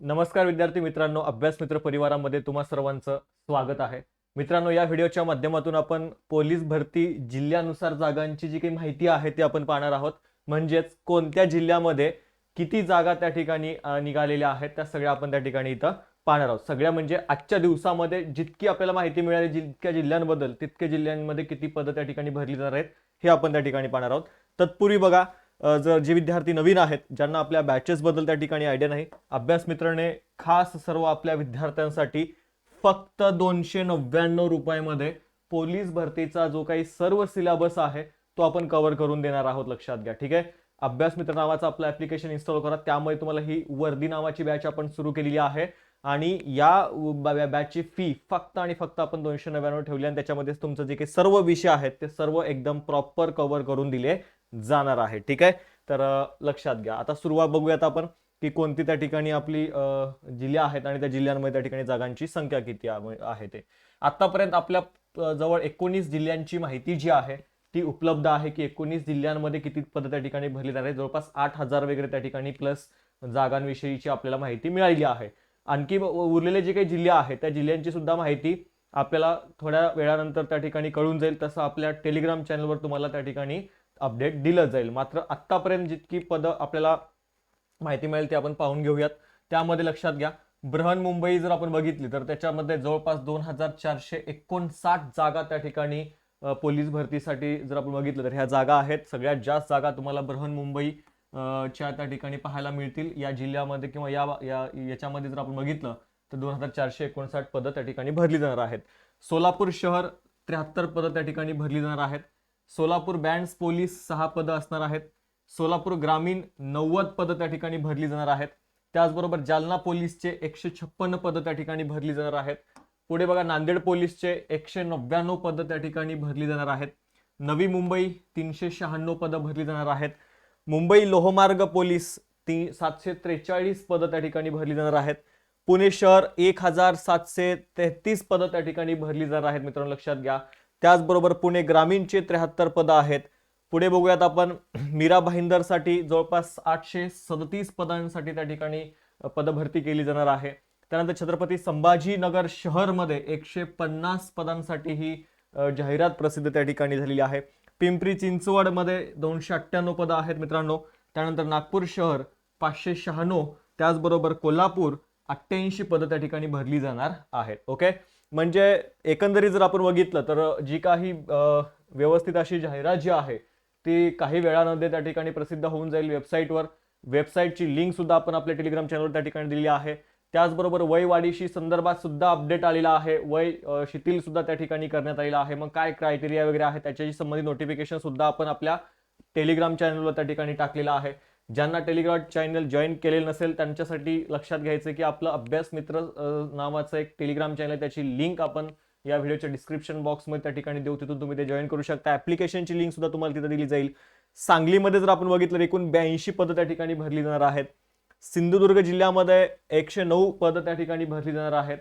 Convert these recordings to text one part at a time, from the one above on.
नमस्कार विद्यार्थी मित्रांनो अभ्यास मित्र परिवारामध्ये तुम्हा सर्वांचं स्वागत आहे. मित्रांनो या व्हिडिओच्या माध्यमातून आपण पोलीस भरती जिल्ह्यानुसार जागांची जी काही माहिती आहे ती आपण पाहणार आहोत. म्हणजेच कोणत्या जिल्ह्यामध्ये किती जागा त्या ठिकाणी निघालेल्या आहेत त्या सगळ्या आपण त्या ठिकाणी इथं पाहणार आहोत. सगळ्या म्हणजे आजच्या दिवसामध्ये जितकी आपल्याला माहिती मिळाली जितक्या जिल्ह्यांबद्दल तितक्या जिल्ह्यांमध्ये किती पदं त्या ठिकाणी भरली जाणार आहेत हे आपण त्या ठिकाणी पाहणार आहोत. तत्पूर्वी बघा जर जे विद्यार्थी नवीन आहेत ज्यांना आपल्या बॅचेसबद्दल त्या ठिकाणी आयडिया नाही अभ्यास मित्राने खास सर्व आपल्या विद्यार्थ्यांसाठी फक्त दोनशे नव्याण्णव रुपयामध्ये पोलीस भरतीचा जो काही सर्व सिलेबस आहे तो आपण कव्हर करून देणार आहोत लक्षात घ्या ठीक आहे? अभ्यास मित्र नावाचं आपलं ऍप्लिकेशन इन्स्टॉल करा त्यामुळे तुम्हाला ही वर्दी नावाची बॅच आपण सुरू केलेली आहे. आणि या बॅचची फी फक्त आणि फक्त आपण दोनशे नव्याण्णव ठेवली आणि त्याच्यामध्येच तुमचं जे काही सर्व विषय आहेत ते सर्व एकदम प्रॉपर कव्हर करून दिले. जाणार आहे. ठीक आहे? तर लक्षात घ्या. आता सुरुवात बघूयात आपण की कोणती त्या ठिकाणी आपली जिल्ह्या आहेत आणि त्या जिल्ह्यांमध्ये त्या ठिकाणी जागांची संख्या किती आहे ते. आतापर्यंत आपल्या जवळ एकोणीस जिल्ह्यांची माहिती जी आहे ती उपलब्ध आहे की एकोणीस जिल्ह्यांमध्ये किती पदं त्या ठिकाणी भरली जाणार आहे जवळपास आठ हजार वगैरे त्या ठिकाणी प्लस जागांविषयीची आपल्याला माहिती मिळाली आहे. आणखी उरलेले जे काही जिल्हे आहेत त्या जिल्ह्यांची सुद्धा माहिती आपल्याला थोड्या वेळानंतर त्या ठिकाणी कळून जाईल. तसं आपल्या टेलिग्राम चॅनलवर तुम्हाला त्या ठिकाणी अपडेट दिलं जाईल. मात्र आत्तापर्यंत जितकी पदं आपल्याला माहिती मिळेल ती आपण पाहून घेऊयात. त्यामध्ये लक्षात घ्या बृहन मुंबई जर आपण बघितली तर त्याच्यामध्ये जवळपास दोन हजार चारशे एकोणसाठ जागा त्या ठिकाणी पोलीस भरतीसाठी जर आपण बघितलं तर ह्या जागा आहेत. सगळ्यात जास्त जागा तुम्हाला बृहन मुंबई च्या त्या ठिकाणी पाहायला मिळतील. या जिल्ह्यामध्ये किंवा या या याच्यामध्ये जर आपण बघितलं तर दोन हजार चारशे एकोणसाठ पदं त्या ठिकाणी भरली जाणार आहेत. सोलापूर शहर त्र्याहत्तर पदं त्या ठिकाणी भरली जाणार आहेत. सोलापूर बँड्स पोलीस सहा पदं असणार आहेत. सोलापूर ग्रामीण नव्वद पदं त्या ठिकाणी भरली जाणार आहेत. त्याचबरोबर जालना पोलीसचे एकशे छप्पन्न पदं त्या ठिकाणी भरली जाणार आहेत. पुढे बघा नांदेड पोलीसचे एकशे नव्याण्णव पदं त्या ठिकाणी भरली जाणार आहेत. नवी मुंबई तीनशे शहाण्णव पदं भरली जाणार आहेत. मुंबई लोहमार्ग पोलीस ती सातशे त्रेचाळीस पदं त्या ठिकाणी भरली जाणार आहेत. पुणे शहर एक हजार सातशे तेहतीस पदं त्या ठिकाणी भरली जाणार आहेत मित्रांनो लक्षात घ्या. त्याचबरोबर पुणे ग्रामीणचे त्र्याहत्तर पदं आहेत. पुढे बघूयात आपण. मीरा भाईंदरसाठी जवळपास आठशे सदतीस पदांसाठी त्या ठिकाणी पदभरती केली जाणार आहे. त्यानंतर छत्रपती संभाजीनगर शहरमध्ये एकशे पन्नास पदांसाठी ही जाहिरात प्रसिद्ध त्या ठिकाणी झालेली आहे. पिंपरी चिंचवडमध्ये दोनशे अठ्ठ्याण्णव पदं आहेत मित्रांनो. त्यानंतर नागपूर शहर पाचशे शहाण्णव. त्याचबरोबर कोल्हापूर अठ्ठ्याऐंशी पदं त्या ठिकाणी भरली जाणार आहेत. ओके? म्हणजे एकंदरीत जर आपण बघितलं तर जी काही व्यवस्थित अशी जाहिरात जी आहे ती काही वेळामध्ये त्या ठिकाणी प्रसिद्ध होऊन जाईल वेबसाईटवर. वेबसाईटची लिंक सुद्धा आपण आपल्या टेलिग्राम चॅनलवर त्या ठिकाणी दिली आहे. त्याचबरोबर वय वाढीशी संदर्भात सुद्धा अपडेट आलेला आहे. वय शिथिल सुद्धा त्या ठिकाणी करण्यात आलेला आहे. मग काय क्रायटेरिया वगैरे आहे त्याच्याशी संबंधित नोटिफिकेशन सुद्धा आपण आपल्या टेलिग्राम चॅनलवर त्या ठिकाणी टाकलेला आहे. ज्यांना टेलिग्राम चॅनल जॉईन केलेलं नसेल त्यांच्यासाठी लक्षात घ्यायचं की आपलं अभ्यास मित्र नावाचं एक टेलिग्राम चॅनल आहे त्याची लिंक आपण या व्हिडिओच्या डिस्क्रिप्शन बॉक्समध्ये त्या ठिकाणी देऊ तिथून तुम्ही ते जॉईन करू शकता. ॲप्लिकेशनची लिंक सुद्धा तुम्हाला तिथे दिली जाईल. सांगलीमध्ये जर आपण बघितलं तर एकूण ब्याऐंशी पदं त्या ठिकाणी भरली जाणार आहेत. सिंधुदुर्ग जिल्ह्यामध्ये एकशे नऊ पदं त्या ठिकाणी भरली जाणार आहेत.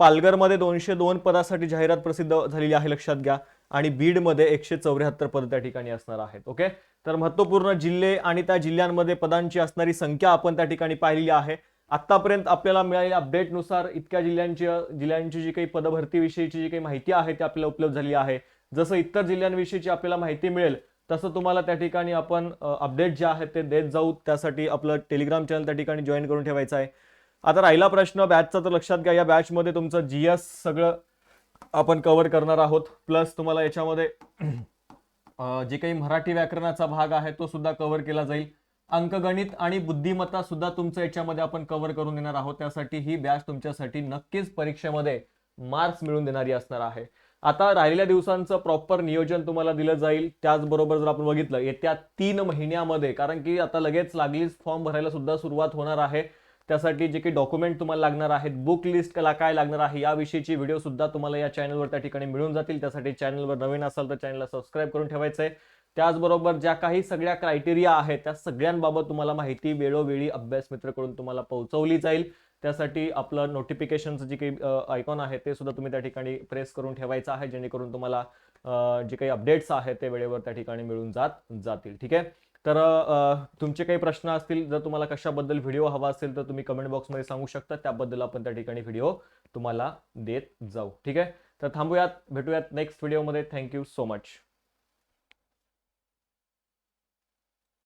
पालघरमध्ये दोनशे दोन पदासाठी जाहिरात प्रसिद्ध झालेली आहे लक्षात घ्या. आणि बीडमध्ये एकशे चौऱ्याहत्तर पदं त्या ठिकाणी असणार आहेत ओके? तर महत्त्वपूर्ण जिल्हे आणि त्या जिल्ह्यांमध्ये पदांची असणारी संख्या आपण त्या ठिकाणी पाहिलेली आहे. आतापर्यंत आपल्याला मिळालेल्या अपडेटनुसार इतक्या जिल्ह्यांची जिल्ह्यांची जी काही पदभरतीविषयीची जी काही माहिती आहे ती आपल्याला उपलब्ध झाली आहे. जसं इतर जिल्ह्यांविषयीची आपल्याला माहिती मिळेल तसं तुम्हाला त्या ठिकाणी आपण अपडेट जे आहेत ते देत जाऊ. त्यासाठी आपलं टेलिग्राम चॅनल त्या ठिकाणी जॉईन करून ठेवायचं आहे. आता राहिला प्रश्न बॅचचा तर लक्षात घ्या या बॅचमध्ये तुमचं जीएस सगळं आपण कव्हर करणार आहोत. प्लस तुम्हाला याच्यामध्ये जे काही मराठी व्याकरणाचा भाग आहे तो सुद्धा कव्हर केला जाईल. अंकगणित आणि बुद्धिमत्ता सुद्धा तुमचं याच्यामध्ये आपण कव्हर करून देणार आहोत. त्यासाठी ही बॅच तुमच्यासाठी नक्कीच परीक्षेमध्ये मार्क्स मिळवून देणारी असणार आहे. आता राहिलेल्या दिवसांचं प्रॉपर नियोजन तुम्हाला दिलं जाईल. त्याचबरोबर जर आपण बघितलं येत्या तीन महिन्यामध्ये कारण की आता लगेच लागलीच फॉर्म भरायला सुद्धा सुरुवात होणार आहे. त्यासाठी जे काही डॉक्युमेंट तुम्हाला लागणार आहेत बुक लिस्ट काय लागणार आहे याविषयीची व्हिडिओ सुद्धा तुम्हाला या चॅनलवर त्या ठिकाणी मिळून जातील. त्यासाठी चॅनलवर नवीन असाल तर चॅनलला सबस्क्राईब करून ठेवायचं आहे त्याचबरोबर ज्या काही सगळ्या क्रायटेरिया आहेत त्या सगळ्यांबाबत तुम्हाला माहिती वेळोवेळी अभ्यास मित्रकडून तुम्हाला पोहोचवली जाईल. त्यासाठी आपलं नोटिफिकेशनचं जे काही आयकॉन आहे ते सुद्धा तुम्ही त्या ठिकाणी प्रेस करून ठेवायचं आहे जेणेकरून तुम्हाला जे काही अपडेट्स आहेत ते वेळेवर त्या ठिकाणी मिळून जात जातील. ठीक आहे? तर तुमचे काही प्रश्न असतील जर तुम्हाला कशाबद्दल व्हिडिओ हवा असेल तर तुम्ही कमेंट बॉक्समध्ये सांगू शकता. त्याबद्दल आपण त्या ठिकाणी व्हिडिओ तुम्हाला देत जाऊ. ठीक आहे? तर थांबूयात भेटूयात नेक्स्ट व्हिडिओमध्ये. Thank you so much.